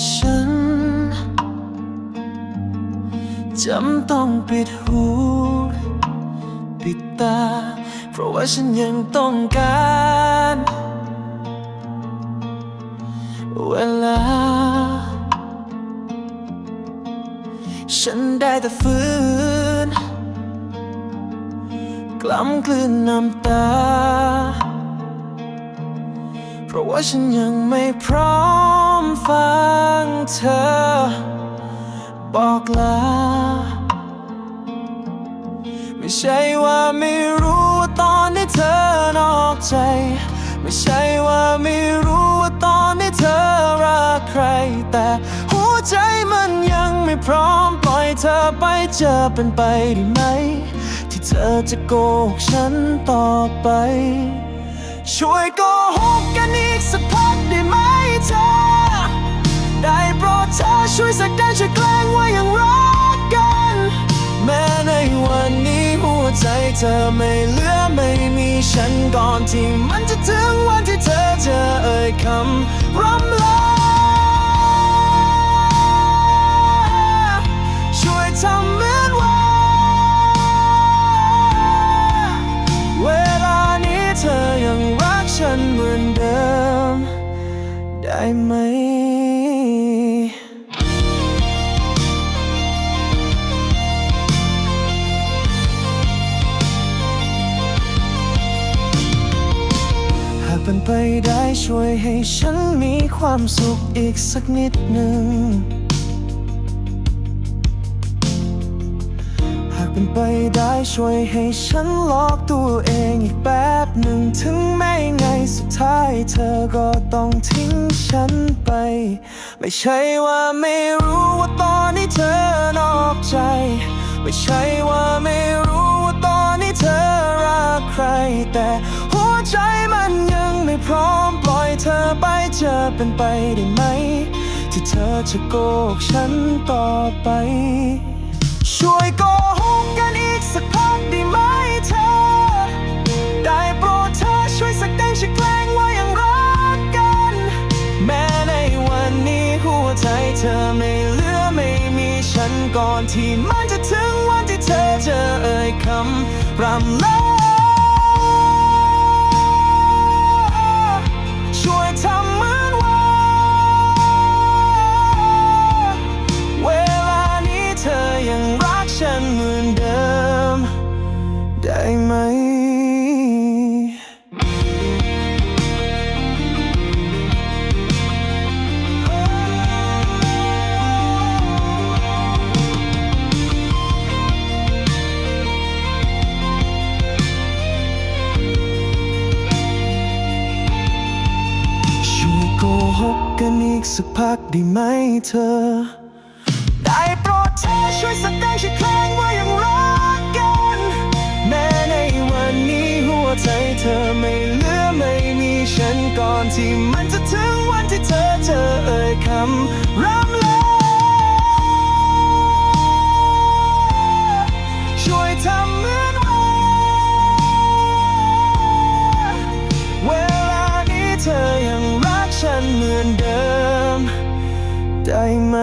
ฉันจำต้องปิดหู ปิดตา เพราะว่าฉันยังต้องการ เวลา ฉันได้แต่ฝืน กล้ำกลืนน้ำตา เพราะว่าฉันยังไม่พร้อม ฟังเธอ บอกลา ไม่ใช่ว่าไม่รู้ว่าตอนนี้เธอนอกใจ ไม่ใช่ว่าไม่รู้ว่าตอนนี้เธอรักใคร แต่หัวใจมันยังไม่พร้อมปล่อยเธอไปจะเป็นไปได้ไหม ที่เธอจะโกหกฉันต่อไป ช่วยโกหกกันอีกสักพักได้ไหม ธอไม่เหลือไม่มีฉันก่อนที่มันจะถึงวันที่เธอจะเอ่ยคำร่ำ ไปได้ช่วยให้ฉันมีความสุขอีกสักนิดหนึ่ง หากเป็นไปได้ช่วยให้ฉันหลอกตัวเองอีกแป๊บหนึ่งถึงแม้ไงสุดท้ายเธอก็ต้องทิ้งฉันไป ไม่ใช่ว่าไม่รู้ว่าตอนนี้เธอนอกใจ ไม่ใช่ว่าไม่รู้ว่าตอนนี้เธอรักใครแต่หัวใจ อยเธอไปจะเป็นไปได้ไหม ที่เธอจะโกหกฉันต่อไป ช่วยโกหกกันอีกสักพักได้ไหมเธอ ได้โปรดเธอช่วยสักดังช่วยแกล้งว่ายังรักกัน แม้ในวันนี้หัวใจเธอไม่เหลือไม่มีฉันก่อนที่มันจะถึงวันที่เธอจะเอ่ยคำรำลา กันอีกสักพักได้ไหมเธอ ได้โปรดเธอช่วยแสดงช่วยแกล้งว่ายังรักกัน แม้ในวันนี้หัวใจเธอไม่เหลือไม่มีฉันก่อนที่มันจะถึงวันที่เธอเธอเอ่ยคำ ไหม